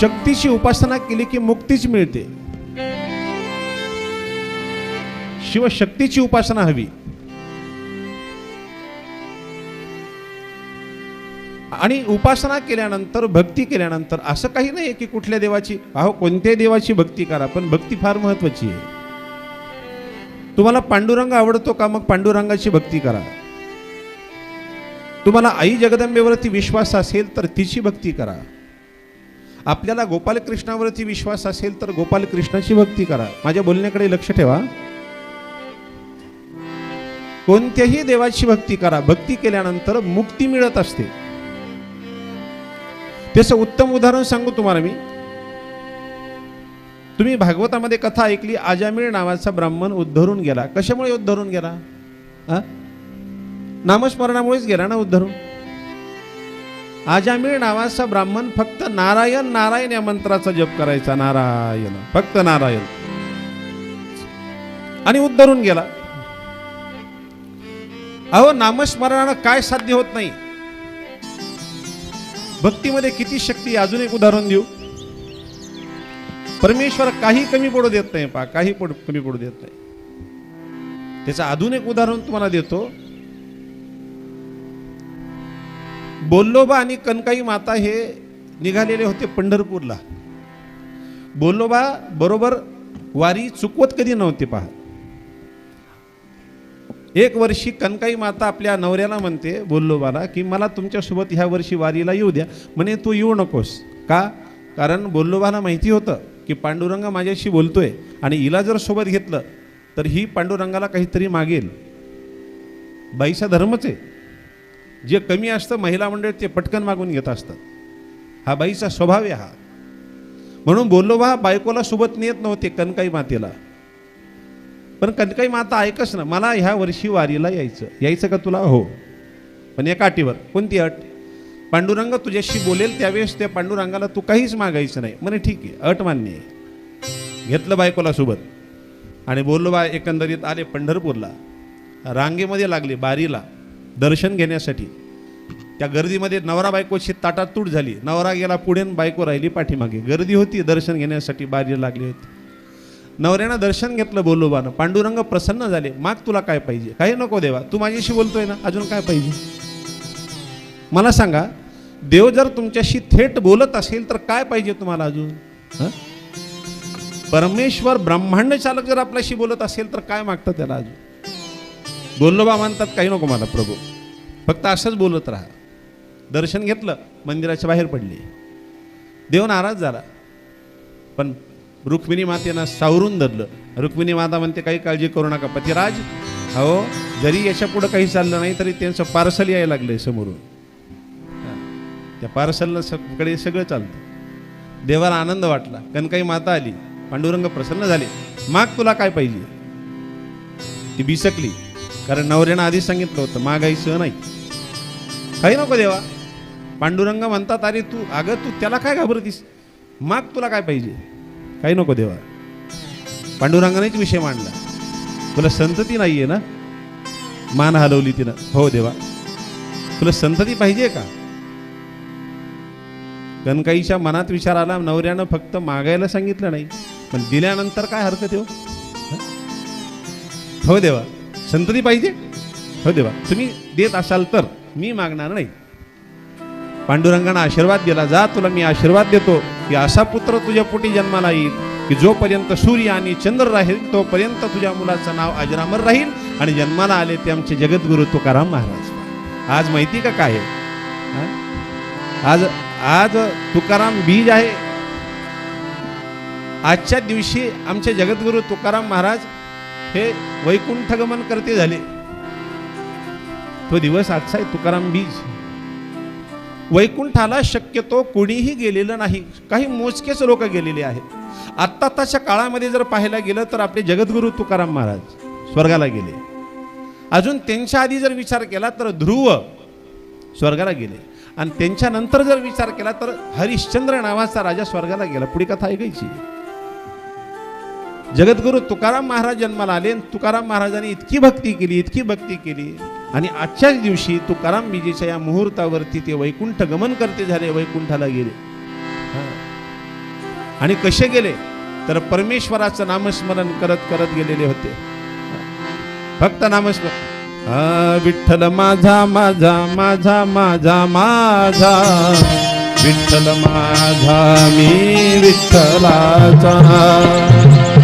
शक्तीची उपासना केली की मुक्तीच मिळते. शिवशक्तीची उपासना हवी. आणि उपासना केल्यानंतर भक्ती केल्यानंतर असं काही नाही की कुठल्या देवाची अहो कोणत्याही देवाची भक्ती करा पण भक्ती फार महत्वाची आहे. तुम्हाला पांडुरंग आवडतो का? मग पांडुरंगाची भक्ती करा. तुम्हाला आई जगदंबेवरती विश्वास असेल तर तिची भक्ती करा. आपल्याला गोपालकृष्णावरती विश्वास असेल तर गोपालकृष्णाची भक्ती करा. माझ्या बोलण्याकडे लक्ष ठेवा. कोणत्याही देवाची भक्ती करा. भक्ती केल्यानंतर मुक्ती मिळत असते. त्याचं उत्तम उदाहरण सांगू तुम्हाला मी. तुम्ही भागवतामध्ये कथा ऐकली आजामीळ नावाचा ब्राह्मण उद्धरून गेला. कशामुळे उद्धरून गेला? हा? नामस्मरणामुळेच गेला ना उद्धरून? आजामीळ नावाचा ब्राह्मण फक्त नारायण नारायण या मंत्राचा जप करायचा. नारायण फक्त नारायण. आणि उद्धरून गेला. अहो नामस्मरणानं काय साध्य होत नाही? भक्तीमध्ये किती शक्ती अजून एक उदाहरण देऊ. परमेश्वर काही कमी पडू देत नाही पा काही पड कमी पडू देत नाही. त्याचं अजून एक उदाहरण तुम्हाला देतो. बोल्लोबा आणि कनकाई माता हे निघालेले होते पंढरपूरला. बोल्लोबा बरोबर वारी चुकवत कधी नव्हते पहा एक वर्षी कनकाई माता आपल्या नवऱ्याला म्हणते बोल्लोबाला की मला तुमच्यासोबत ह्या वर्षी वारीला येऊ द्या. म्हणे तू येऊ नकोस. का? कारण बोल्लोबाला माहिती होतं की पांडुरंग माझ्याशी बोलतोय आणि हिला जर सोबत घेतलं तर ही पांडुरंगाला काहीतरी मागेल. बाईचा धर्मच आहे. जे कमी असतं महिला मंडळ ते पटकन मागून घेत असतात. हा बाईचा स्वभाव आहे हा. म्हणून बोललो बा बायकोला सोबत नेत नव्हते कनकाई मातेला. पण कनकाई माता ऐकच ना मला ह्या वर्षी वारीला यायचं. यायचं का तुला? हो. पण या काठीवर कोणती अट? पांडुरंग तुझ्याशी बोलेल त्यावेळेस त्या पांडुरंगाला तू काहीच मागायचं नाही. म्हणे ठीक आहे अट मान्य आहे. घेतलं बायकोला सोबत. आणि बोललो बा एकंदरीत आले पंढरपूरला. रांगेमध्ये लागले बारीला. दर्शन घेण्यासाठी. त्या गर्दीमध्ये नवरा बायकोची ताटातूट झाली. नवरा गेला पुढे बायको राहिली पाठीमागे. गर्दी होती दर्शन घेण्यासाठी बारी लागली होती. नवऱ्यानं दर्शन घेतलं बोलोबानं. पांडुरंग प्रसन्न झाले. माग तुला काय पाहिजे? काही नको देवा. तू माझ्याशी बोलतोय ना अजून काय पाहिजे? मला सांगा देव जर तुमच्याशी थेट बोलत असेल तर काय पाहिजे तुम्हाला अजून? परमेश्वर ब्रह्मांड चालक जर आपल्याशी बोलत असेल तर काय मागतं त्याला अजून? गोल्लोबा म्हणतात काही नको मला प्रभू. फक्त असंच बोलत राहा. दर्शन घेतलं मंदिराच्या बाहेर पडली. देव नाराज झाला. पण रुक्मिणी मातेनं सावरून धरलं. रुक्मिणी माता म्हणते काही काळजी करू नका पतिराज. अहो जरी याच्या पुढं काही चाललं नाही तरी त्यांचं पार्सल यायला लागलंय समोरून. त्या पार्सलला सगळे सगळं चालतं. देवाला आनंद वाटला. कनकाई माता आली. पांडुरंग प्रसन्न झाले. माग तुला काय पाहिजे? ती बिसकली. कारण नवऱ्यानं आधीच सांगितलं होतं मागायचं नाही काही नको देवा. पांडुरंग म्हणतात अरे तू अगं तू त्याला काय घाबरतीस? माग तुला काय पाहिजे? काही नको देवा. पांडुरंगानेच विषय मांडला. तुला संतती नाहीये ना? मान हलवली तिनं. हो देवा. तुला संतती पाहिजे का? कणकाईच्या मनात विचार आला नवऱ्यानं फक्त मागायला सांगितलं नाही पण दिल्यानंतर काय हरकत हो? हो देवा. संतती पाहिजे? हो देवा. तुम्ही देत असाल तर मी मागणार नाही. पांडुरंगानं आशीर्वाद दिला. जा तुला मी आशीर्वाद देतो की असा पुत्र तुझ्या पोटी जन्माला येईल की जोपर्यंत सूर्य आणि चंद्र राहील तोपर्यंत तुझ्या मुलाचं नाव अजरामर राहील आणि जन्माला आले ते आमचे जगद्गुरु तुकाराम महाराज. आज माहिती का काय आहे? आज आज तुकाराम बीज आहे. आजच्या दिवशी आमचे जगद्गुरु तुकाराम महाराज हे वैकुंठगमन करते झाले. तो दिवस आजचा आहे तुकाराम बीज. वैकुंठाला शक्यतो कोणीही गेलेलं नाही. काही मोजकेच लोक गेलेले आहेत. आत्ता आत्ताच्या काळामध्ये जर पाहायला गेलं तर आपले जगद्गुरु तुकाराम महाराज स्वर्गाला गेले. अजून त्यांच्या आधी जर विचार केला तर ध्रुव स्वर्गाला गेले. आणि त्यांच्यानंतर जर विचार केला तर हरिश्चंद्र नावाचा राजा स्वर्गाला गेला. पुढे कथा ऐकायची. जगद्गुरु तुकाराम महाराज जन्माला आले आणि तुकाराम महाराजांनी इतकी भक्ती केली इतकी भक्ती केली. आणि आजच्याच दिवशी तुकाराम बीजेच्या या मुहूर्तावरती ते वैकुंठ गमन करते झाले वैकुंठाला गेले. आणि कसे गेले? तर परमेश्वराचं नामस्मरण करत करत गेलेले होते. फक्त नामस्मरण. विठ्ठल माझा माझा माझा माझा माझा. विठ्ठल माझा मी विठ्ठलाचा.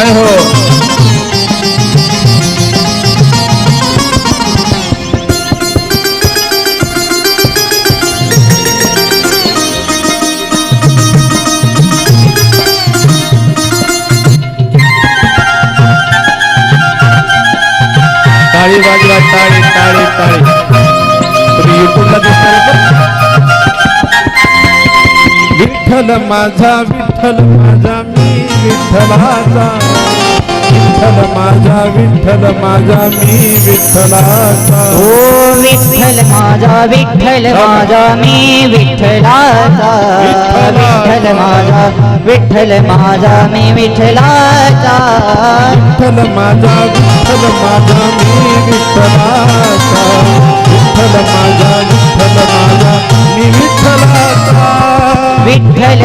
जय हो. टाळी वाजवा टाळी टाळी टाळी. तुम्ही युट्यूबला दिसणार विठ्ठल माझा विठ्ठल माझा मी विठ्ठलाचा विठ्ठल माझा विठ्ठल माझा मी विठ्ठलाचा ओ विठ्ठल माझा विठ्ठल माझा मी विठ्ठलाचा विठ्ठल माझा विठ्ठल माझा मी विठ्ठलाचा विठ्ठल माझा विठ्ठल माझा मी विठ्ठलाचा विठ्ठल माझा विठ्ठल माझा